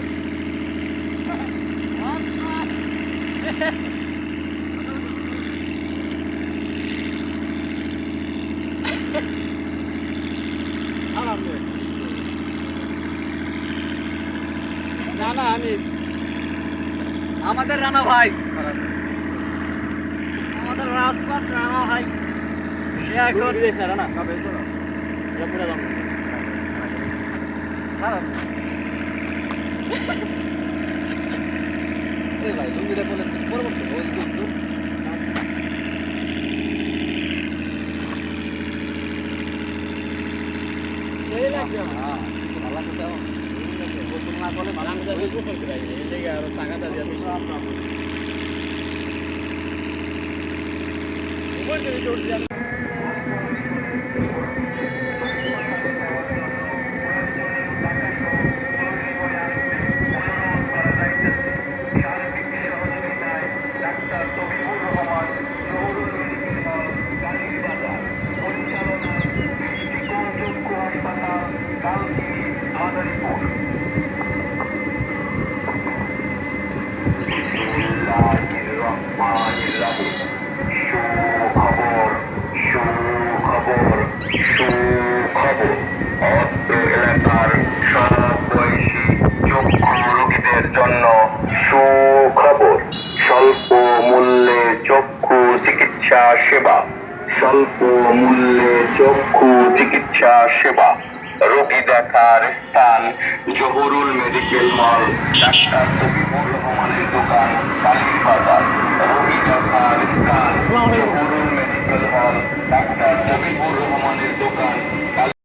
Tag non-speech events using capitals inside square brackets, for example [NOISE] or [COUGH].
[LAUGHS] না না আমি আমাদের রানা ভাই। আমাদের রাস্তার রানা ভাই। সে এখন রানা। খারাপ লুঙ্গিটা বলে পরবর্তী ওই কিন্তু সেই লাগবে আমার। হ্যাঁ ভালো লাগছে গোসল না করলে গোসল করে আরও টাকাটা দিয়ে বেশি। সুখবর সুখবর সুখবর অত্র এলাকার সব বয়সী চক্ষু রোগীদের জন্য সুখবর স্বল্প মূল্যে চক্ষু চিকিৎসা সেবা স্বল্প মূল্যে চক্ষু চিকিৎসা সেবা রোগী স্থান জহুরুল মেডিকেল মল ডাক্তার রহমানের দোকান কালীর বাজার ডাক্তার জমিবুর রহমানের দোকান।